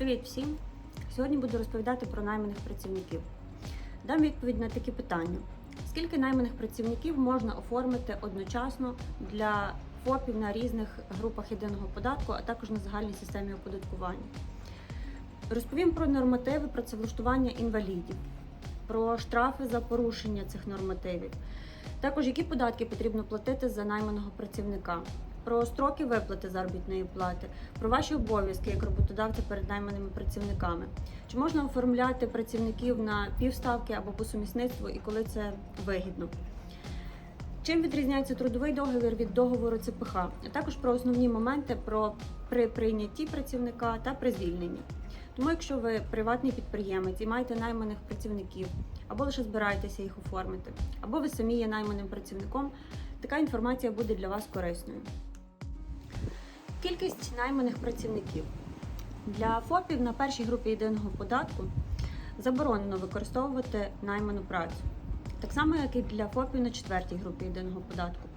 Привіт всім! Сьогодні буду розповідати про найманих працівників. Дам відповідь на такі питання: скільки найманих працівників можна оформити одночасно для ФОПів на різних групах єдиного податку, а також на загальній системі оподаткування? Розповім про нормативи працевлаштування інвалідів, про штрафи за порушення цих нормативів, також які податки потрібно платити за найманого працівника, про строки виплати заробітної плати, про ваші обов'язки як роботодавця перед найманими працівниками. Чи можна оформляти працівників на півставки або по сумісництву і коли це вигідно? Чим відрізняється трудовий договір від договору ЦПХ, а також про основні моменти про при прийнятті працівника та при звільненні. Тому, якщо ви приватний підприємець і маєте найманих працівників, або лише збираєтеся їх оформити, або ви самі є найманим працівником, така інформація буде для вас корисною. Кількість найманих працівників для ФОПів на першій групі єдиного податку заборонено використовувати найману працю, так само як і для ФОПів на четвертій групі єдиного податку.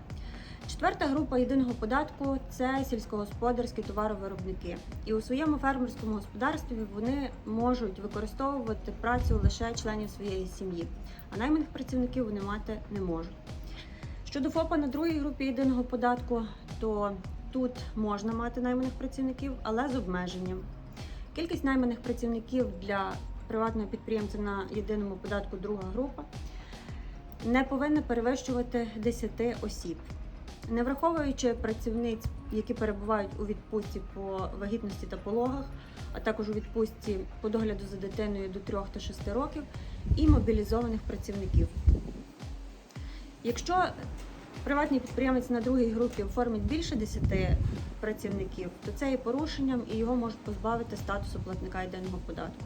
Четверта група єдиного податку це сільськогосподарські товаровиробники. І у своєму фермерському господарстві вони можуть використовувати працю лише членів своєї сім'ї, а найманих працівників вони мати не можуть. Щодо ФОПа на другій групі єдиного податку, то тут можна мати найманих працівників, але з обмеженням. Кількість найманих працівників для приватного підприємця на єдиному податку друга група не повинна перевищувати 10 осіб. Не враховуючи працівниць, які перебувають у відпустці по вагітності та пологах, а також у відпустці по догляду за дитиною до 3 та 6 років, і мобілізованих працівників. Якщо приватний підприємець на другій групі оформить більше 10 працівників, то це є порушенням і його можуть позбавити статусу платника єдиного податку.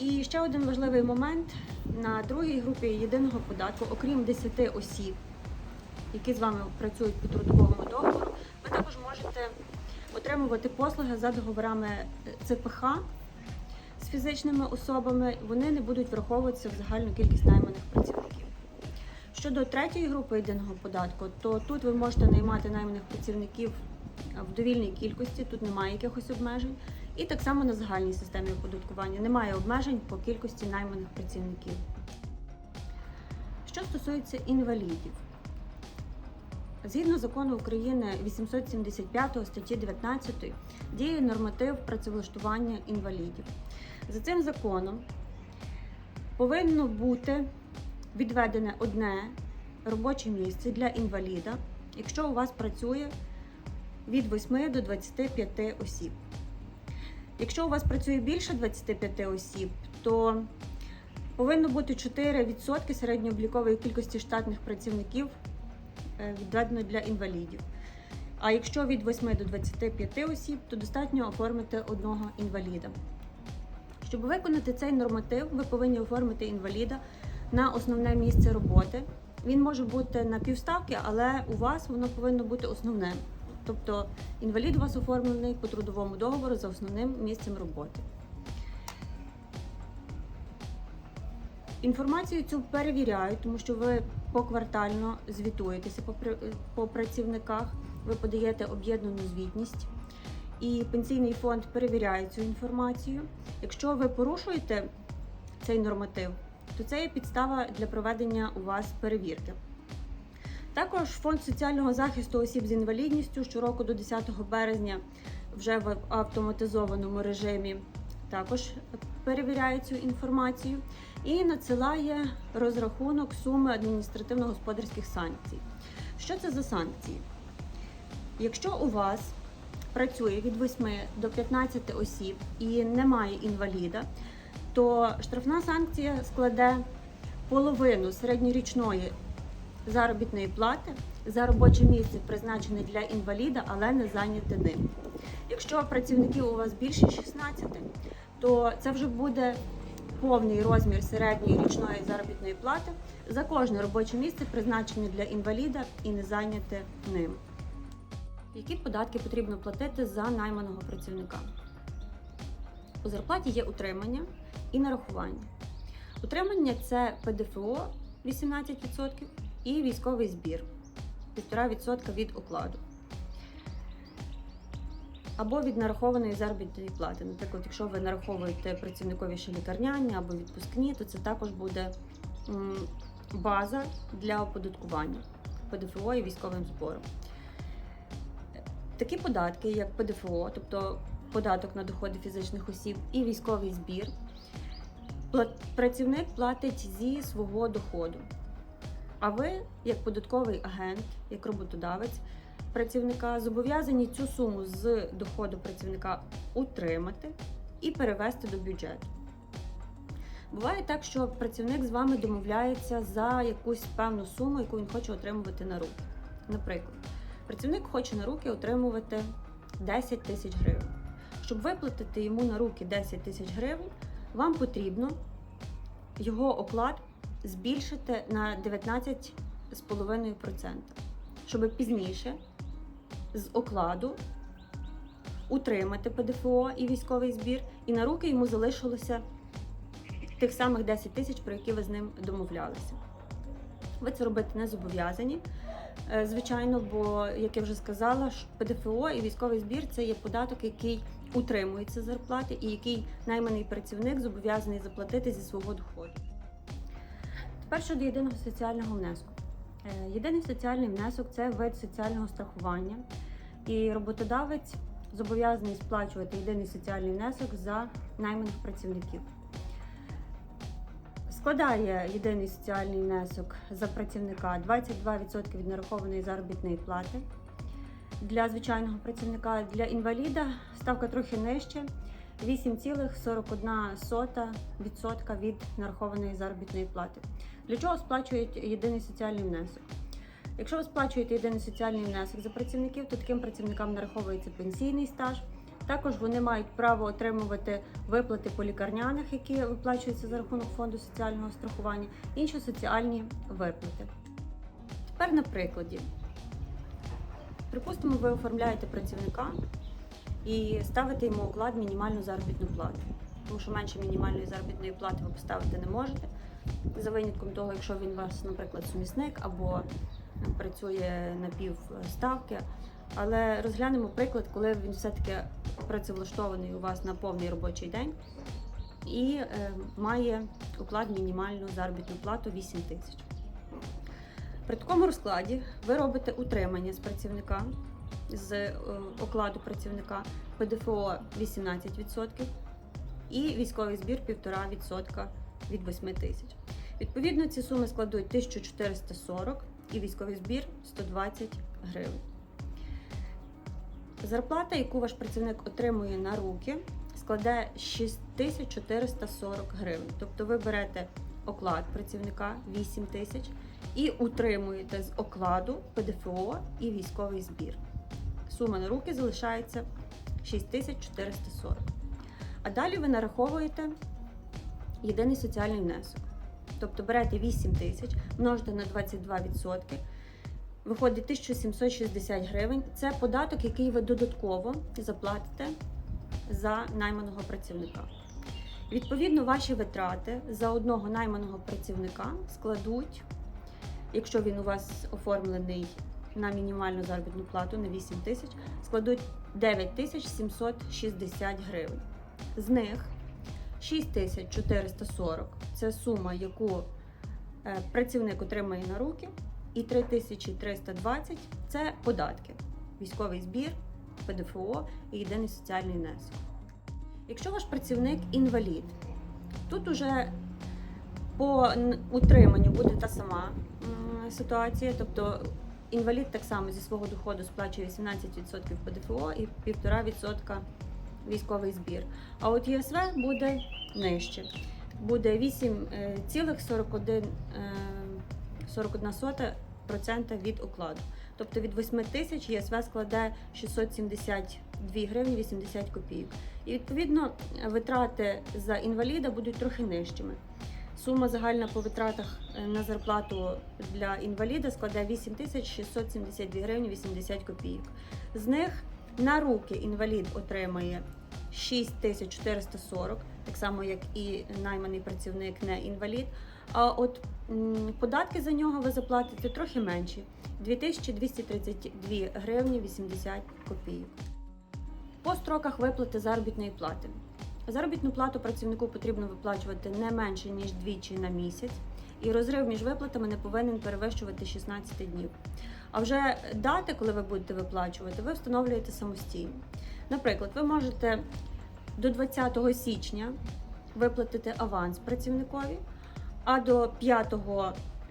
І ще один важливий момент: на другій групі єдиного податку, окрім 10 осіб, які з вами працюють по трудовому договору, ви також можете отримувати послуги за договорами ЦПХ з фізичними особами. Вони не будуть враховуватися в загальну кількість найманих працівників. Щодо третьої групи єдиного податку, то тут ви можете наймати найманих працівників в довільній кількості, тут немає якихось обмежень. І так само на загальній системі оподаткування немає обмежень по кількості найманих працівників. Що стосується інвалідів, згідно закону України 875 статті 19 діє норматив працевлаштування інвалідів. За цим законом повинно бути відведене одне робоче місце для інваліда, якщо у вас працює від 8 до 25 осіб. Якщо у вас працює більше 25 осіб, то повинно бути 4% середньооблікової кількості штатних працівників е, відведено для інвалідів. А якщо від 8 до 25 осіб, то достатньо оформити одного інваліда. Щоб виконати цей норматив, ви повинні оформити інваліда на основне місце роботи. Він може бути на півставки, але у вас воно повинно бути основним. Тобто інвалід у вас оформлений по трудовому договору за основним місцем роботи. Інформацію цю перевіряють, тому що ви поквартально звітуєтеся по, працівниках, ви подаєте об'єднану звітність, і пенсійний фонд перевіряє цю інформацію. Якщо ви порушуєте цей норматив, то це є підстава для проведення у вас перевірки. Також фонд соціального захисту осіб з інвалідністю щороку до 10 березня вже в автоматизованому режимі також перевіряє цю інформацію і надсилає розрахунок суми адміністративно-господарських санкцій. Що це за санкції? Якщо у вас працює від 8 до 15 осіб і немає інваліда, то штрафна санкція складе половину середньорічної заробітної плати за робоче місце, призначене для інваліда, але не зайняте ним. Якщо працівників у вас більше 16, то це вже буде повний розмір середньої річної заробітної плати за кожне робоче місце, призначене для інваліда і не зайняте ним. Які податки потрібно платити за найманого працівника? У зарплаті є утримання і нарахування. Утримання це ПДФО 18% і військовий збір 1,5% від окладу. або від нарахованої заробітної плати. Наприклад, якщо ви нараховуєте працівникові ще лікарняні або відпускні, то це також буде база для оподаткування ПДФО і військовим збором. Такі податки, як ПДФО, тобто податок на доходи фізичних осіб і військовий збір, працівник платить зі свого доходу. А ви, як податковий агент, як роботодавець працівника, зобов'язані цю суму з доходу працівника утримати і перевести до бюджету. Буває так, що працівник з вами домовляється за якусь певну суму, яку він хоче отримувати на руки. Наприклад, працівник хоче на руки отримувати 10 тисяч гривень. Щоб виплатити йому на руки 10 тисяч гривень, вам потрібно його оклад збільшити на 19,5%, щоб пізніше з окладу утримати ПДФО і військовий збір, і на руки йому залишилося тих самих 10 тисяч, про які ви з ним домовлялися. Ви це робити не зобов'язані. Е, Звичайно, бо, як я вже сказала, ПДФО і військовий збір це є податок, який утримується зарплати і який найманий працівник зобов'язаний заплатити зі свого доходу. Тепер щодо єдиного соціального внеску. Е, Єдиний соціальний внесок це вид соціального страхування, і роботодавець зобов'язаний сплачувати єдиний соціальний внесок за найманих працівників. Складає єдиний соціальний внесок за працівника 22% від нарахованої заробітної плати. Для звичайного працівника для інваліда ставка трохи нижче 8,41% від нарахованої заробітної плати. Для чого сплачують єдиний соціальний внесок? Якщо ви сплачуєте єдиний соціальний внесок за працівників, то таким працівникам нараховується пенсійний стаж. Також вони мають право отримувати виплати по лікарняних, які виплачуються за рахунок фонду соціального страхування, інші соціальні виплати. Тепер на прикладі. Припустимо, ви оформляєте працівника і ставите йому оклад мінімальну заробітну плату. Тому що менше мінімальної заробітної плати ви поставити не можете. За винятком того, якщо він вас, наприклад, сумісник або працює на півставки. Але розглянемо приклад, коли він все-таки працевлаштований у вас на повний робочий день і е, має оклад мінімальну заробітну плату 8 тисяч. При такому розкладі ви робите утримання з працівника з е, окладу працівника ПДФО 18% і військовий збір 1,5% від 8 тисяч. Відповідно, ці суми складуть 1440 і військовий збір 120 гривень. Зарплата, яку ваш працівник отримує на руки, складе 6440 гривень. Тобто ви берете оклад працівника 8 тисяч і утримуєте з окладу ПДФО і військовий збір. Сума на руки залишається 6440. А далі ви нараховуєте єдиний соціальний внесок. Тобто берете 8 тисяч, множите на 22%, виходить 1760 гривень. Це податок, який ви додатково заплатите за найманого працівника. Відповідно, ваші витрати за одного найманого працівника складуть, якщо він у вас оформлений на мінімальну заробітну плату на 8 тисяч, складуть 9760 гривень. З них 6440 це сума, яку е, працівник отримає на руки, і 3320 це податки, військовий збір, ПДФО і єдиний соціальний внесок. Якщо ваш працівник інвалід, тут уже по утриманню буде та сама ситуація, тобто інвалід так само зі свого доходу сплачує 18% ПДФО і 1,5% військовий збір. А от ЄСВ буде нижче. Буде е, 8,41% 41% від окладу. Тобто від 8 тисяч ЄСВ складе 672 гривні 80 копійок. І відповідно витрати за інваліда будуть трохи нижчими. Сума загальна по витратах е, на зарплату для інваліда складе 8 тисяч 672 гривні 80 копійок. З них на руки інвалід отримає 6440, так само як і найманий працівник не інвалід. А от податки за нього ви заплатите трохи менші 2232 гривні 80 копійок. По строках виплати заробітної плати. Заробітну плату працівнику потрібно виплачувати не менше ніж двічі на місяць, і розрив між виплатами не повинен перевищувати 16 днів. А вже дати, коли ви будете виплачувати, ви встановлюєте самостійно. Наприклад, ви можете до 20 січня виплатити аванс працівникові, а до 5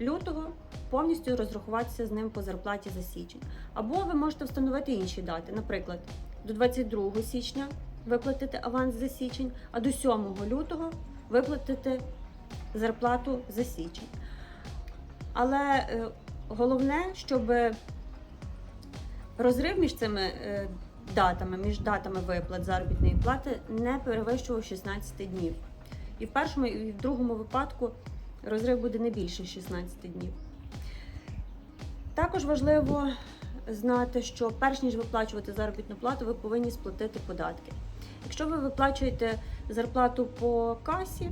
лютого повністю розрахуватися з ним по зарплаті за січень. Або ви можете встановити інші дати, наприклад, до 22 січня виплатити аванс за січень, а до 7 лютого виплатити зарплату за січень. Але е, головне, щоб розрив між цими е, датами, між датами виплат заробітної плати не перевищував 16 днів. І в першому, і в другому випадку розрив буде не більше 16 днів. Також важливо знати, що перш ніж виплачувати заробітну плату, ви повинні сплатити податки. Якщо ви виплачуєте зарплату по касі,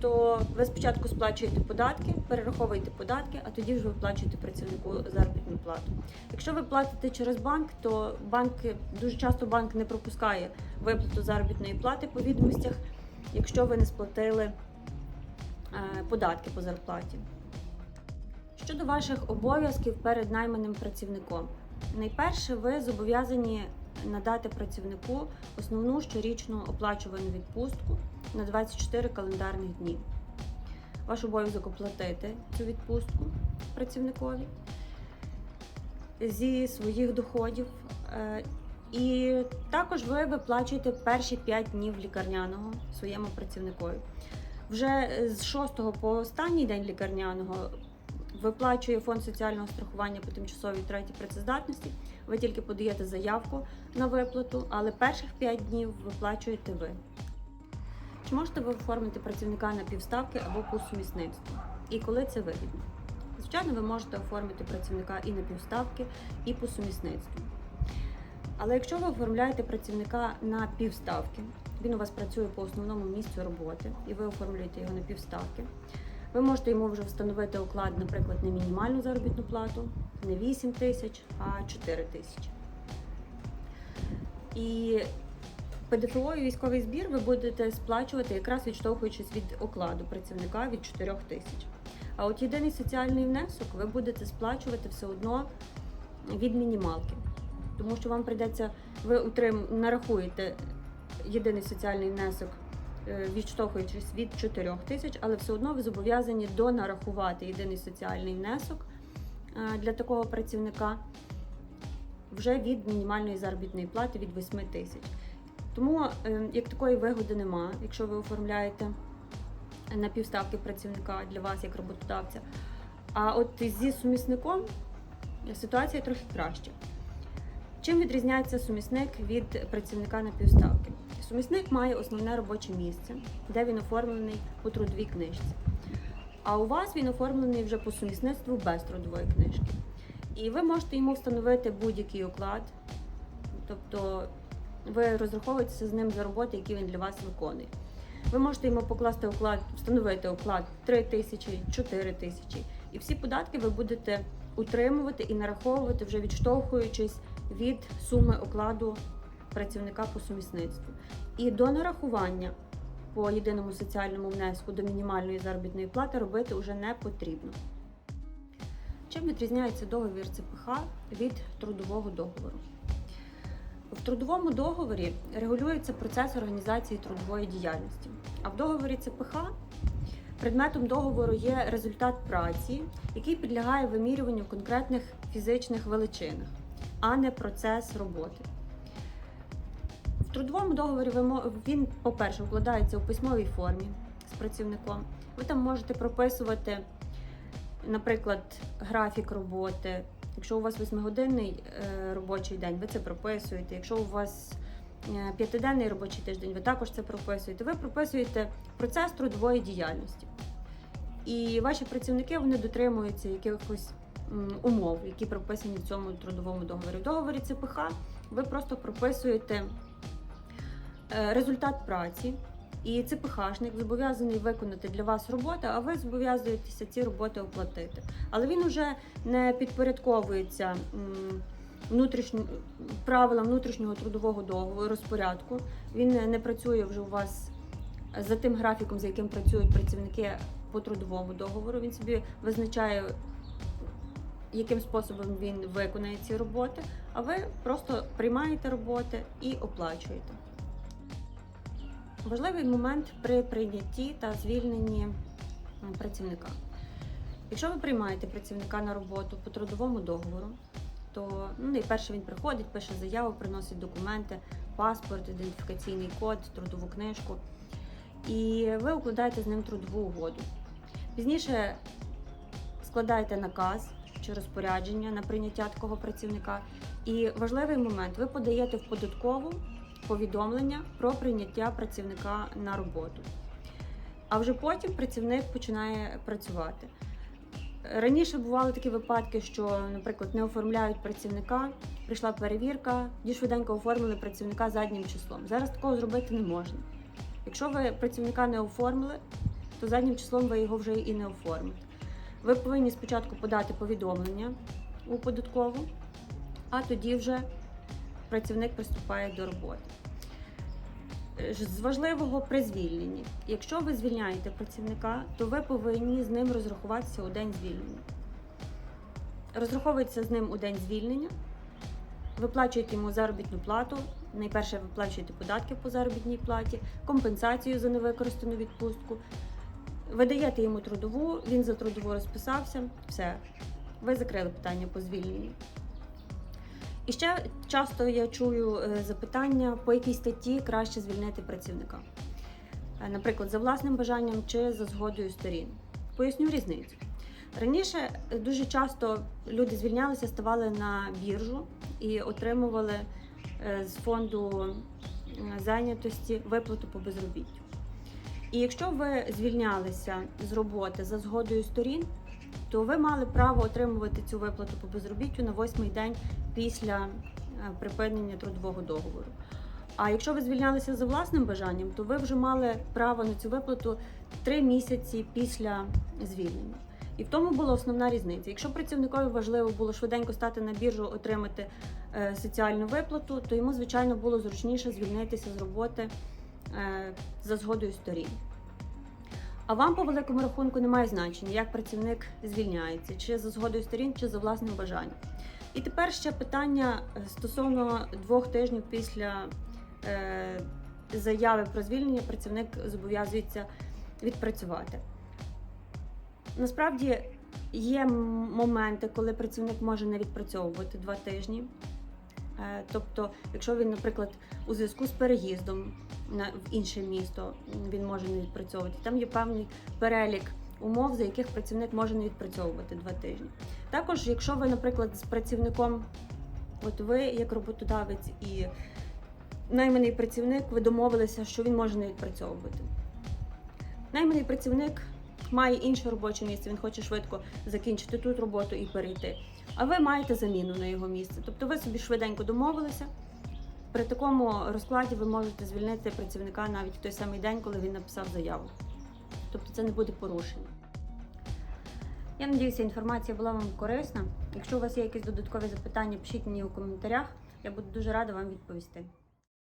то ви спочатку сплачуєте податки, перераховуєте податки, а тоді вже виплачуєте працівнику заробітну плату. Якщо ви платите через банк, то банк дуже часто банк не пропускає виплату заробітної плати по відомостях, якщо ви не сплатили е, податки по зарплаті. Щодо ваших обов'язків перед найманим працівником, найперше ви зобов'язані надати працівнику основну щорічну оплачувану відпустку на 24 календарних дні. Ваш обов'язок оплатити цю відпустку працівникові зі своїх доходів. Е, І також ви виплачуєте перші 5 днів лікарняного своєму працівникові. Вже з 6 по останній день лікарняного виплачує фонд соціального страхування по тимчасовій третій працездатності. Ви тільки подаєте заявку на виплату, але перших 5 днів виплачуєте ви. Чи можете ви оформити працівника на півставки або по сумісництву? І коли це вигідно? Звичайно, ви можете оформити працівника і на півставки, і по сумісництву. Але якщо ви оформляєте працівника на півставки, він у вас працює по основному місцю роботи, і ви оформлюєте його на півставки, ви можете йому вже встановити оклад, наприклад, не мінімальну заробітну плату, не 8 тисяч, а 4 тисячі. І ПДФО і військовий збір ви будете сплачувати якраз відштовхуючись від окладу працівника від 4 тисяч. А от єдиний соціальний внесок ви будете сплачувати все одно від мінімалки. Тому що вам прийдеться, ви утрим, нарахуєте єдиний соціальний внесок, відштовхуючись від 4 тисяч, але все одно ви зобов'язані донарахувати єдиний соціальний внесок е, для такого працівника вже від мінімальної заробітної плати від 8 тисяч. Тому е, як такої вигоди нема, якщо ви оформляєте на півставки працівника для вас як роботодавця. А от зі сумісником ситуація трохи краща. Чим відрізняється сумісник від працівника на півставки? Сумісник має основне робоче місце, де він оформлений по трудовій книжці. А у вас він оформлений вже по сумісництву без трудової книжки. І ви можете йому встановити будь-який оклад, тобто ви розраховуєтеся з ним за роботи, які він для вас виконує. Ви можете йому покласти оклад, встановити оклад 3 тисячі, 4 тисячі. І всі податки ви будете утримувати і нараховувати, вже відштовхуючись від суми окладу працівника по сумісництву. І до нарахування по єдиному соціальному внеску до мінімальної заробітної плати робити вже не потрібно. Чим відрізняється договір ЦПХ від трудового договору? В трудовому договорі регулюється процес організації трудової діяльності, а в договорі ЦПХ предметом договору є результат праці, який підлягає вимірюванню конкретних фізичних величинах, а не процес роботи. Трудовому договорі він, по-перше, укладається у письмовій формі з працівником. Ви там можете прописувати, наприклад, графік роботи. Якщо у вас восьмигодинний е, робочий день, ви це прописуєте. Якщо у вас е, п'ятиденний робочий тиждень, ви також це прописуєте. Ви прописуєте процес трудової діяльності. І ваші працівники вони дотримуються якихось умов, які прописані в цьому трудовому договорі. В договорі ЦПХ ви просто прописуєте результат праці. І ЦПХшник зобов'язаний виконати для вас роботу, а ви зобов'язуєтеся ці роботи оплатити. Але він уже не підпорядковується м, правилам внутрішнього трудового договору розпорядку. Він не працює вже у вас за тим графіком, за яким працюють працівники по трудовому договору. Він собі визначає, яким способом він виконає ці роботи, а ви просто приймаєте роботи і оплачуєте. Важливий момент при прийнятті та звільненні працівника. Якщо ви приймаєте працівника на роботу по трудовому договору, то ну, найперше він приходить, пише заяву, приносить документи, паспорт, ідентифікаційний код, трудову книжку. І ви укладаєте з ним трудову угоду. Пізніше складаєте наказ чи розпорядження на прийняття такого працівника. І важливий момент: ви подаєте в податкову повідомлення про прийняття працівника на роботу. А вже потім працівник починає працювати. Раніше бували такі випадки, що, наприклад, не оформляють працівника, прийшла перевірка, і швиденько оформили працівника заднім числом. Зараз такого зробити не можна. Якщо ви працівника не оформили, то заднім числом ви його вже і не оформите. Ви повинні спочатку подати повідомлення у податкову, а тоді вже працівник приступає до роботи. Е, З важливого при звільненні. Якщо ви звільняєте працівника, то ви повинні з ним розрахуватися у день звільнення. Розраховується з ним у день звільнення, виплачуєте йому заробітну плату. Найперше виплачуєте податки по заробітній платі, компенсацію за невикористану відпустку. Видаєте йому трудову, він за трудову розписався, все. Ви закрили питання по звільненню. І ще часто я чую е, запитання, по якій статті краще звільнити працівника. Е, Наприклад, за власним бажанням чи за згодою сторін. Поясню різницю. Раніше е, дуже часто люди звільнялися, ставали на біржу і отримували з фонду зайнятості виплату по безробіттю. І якщо ви звільнялися з роботи за згодою сторін, то ви мали право отримувати цю виплату по безробіттю на восьмий день після е, припинення трудового договору. А якщо ви звільнялися за власним бажанням, то ви вже мали право на цю виплату три місяці після звільнення. І в тому була основна різниця. Якщо працівникові важливо було швиденько стати на біржу, отримати е, соціальну виплату, то йому, звичайно, було зручніше звільнитися з роботи е, за згодою сторін. А вам по великому рахунку немає значення, як працівник звільняється, чи за згодою сторін, чи за власним бажанням. І тепер ще питання е, стосовно двох тижнів після е, заяви про звільнення працівник зобов'язується відпрацювати. Насправді є моменти, коли працівник може не відпрацьовувати два тижні. Е, Тобто, якщо він, наприклад, у зв'язку з переїздом в інше місто він може не відпрацьовувати. Там є певний перелік умов, за яких працівник може не відпрацьовувати два тижні. Також, якщо ви, наприклад, з працівником, от ви як роботодавець і найманий працівник, ви домовилися, що він може не відпрацьовувати. Найманий працівник має інше робоче місце, він хоче швидко закінчити тут роботу і перейти. А ви маєте заміну на його місце. Тобто ви собі швиденько домовилися. При такому розкладі ви можете звільнити працівника навіть в той самий день, коли він написав заяву. Тобто це не буде порушення. Я надіюся, інформація була вам корисна. Якщо у вас є якісь додаткові запитання, пишіть мені у коментарях. Я буду дуже рада вам відповісти.